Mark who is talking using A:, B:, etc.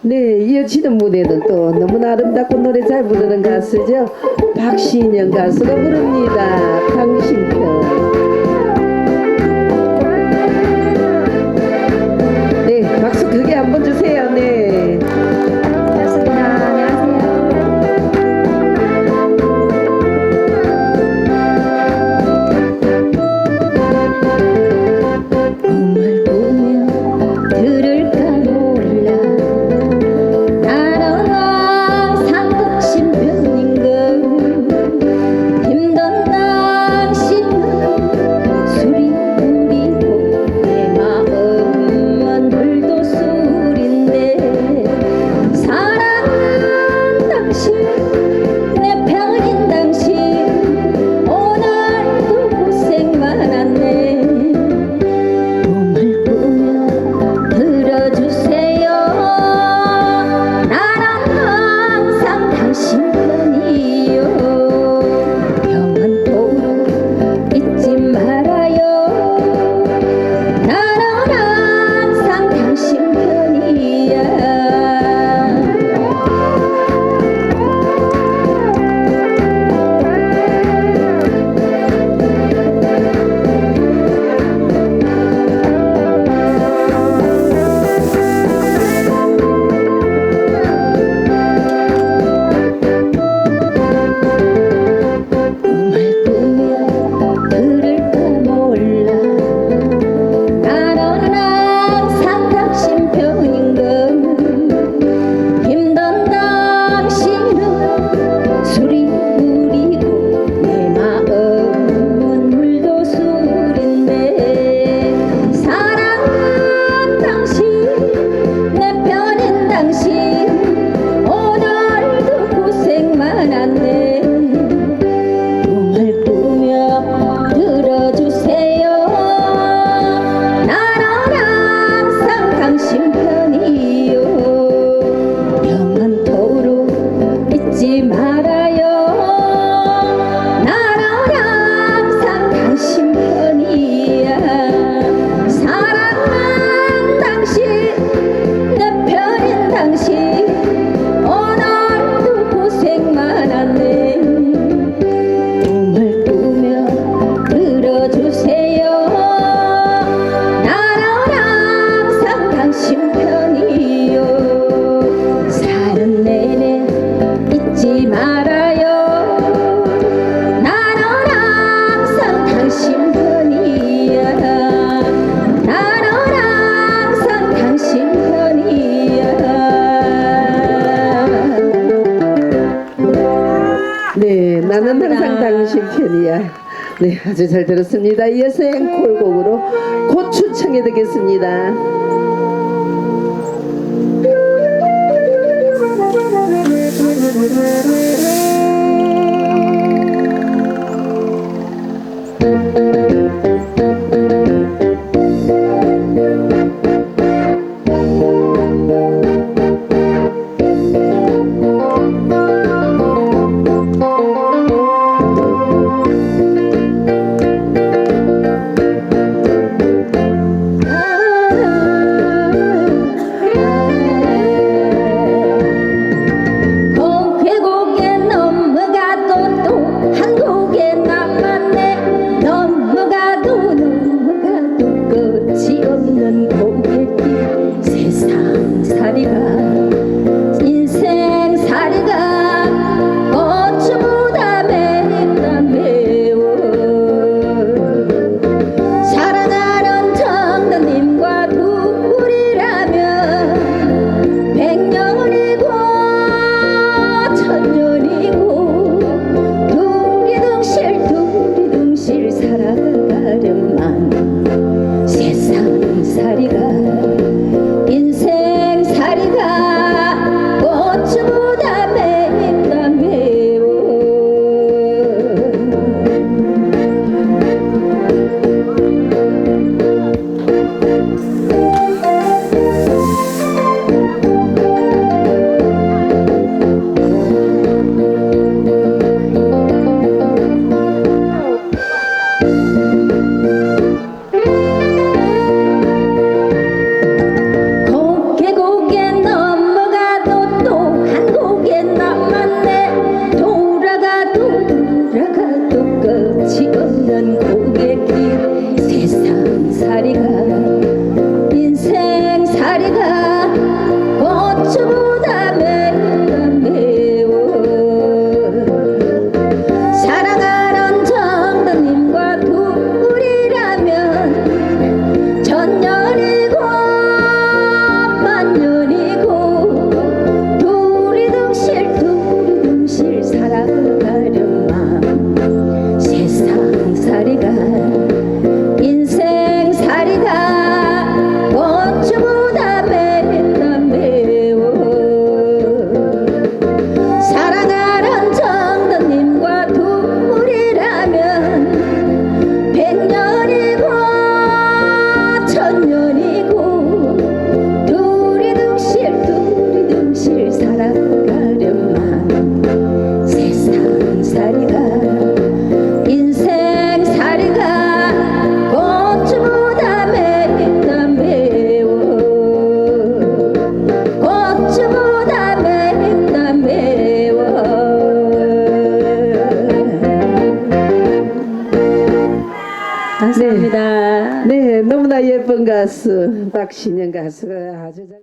A: 네, 이어지는 무대는 또 너무나 아름답고 노래 잘 부르는 가수죠. 박신영 가수가 부릅니다. 당신 편.
B: 예, 나는 항상 당신 편이야. 네, 아주
A: 잘 들었습니다. 이어서 앵콜곡으로 고추 청해 듣겠습니다.
B: Oh. 감사합니다. 네. 네, 너무나 예쁜 가수 박신영 가수가 아주 잘.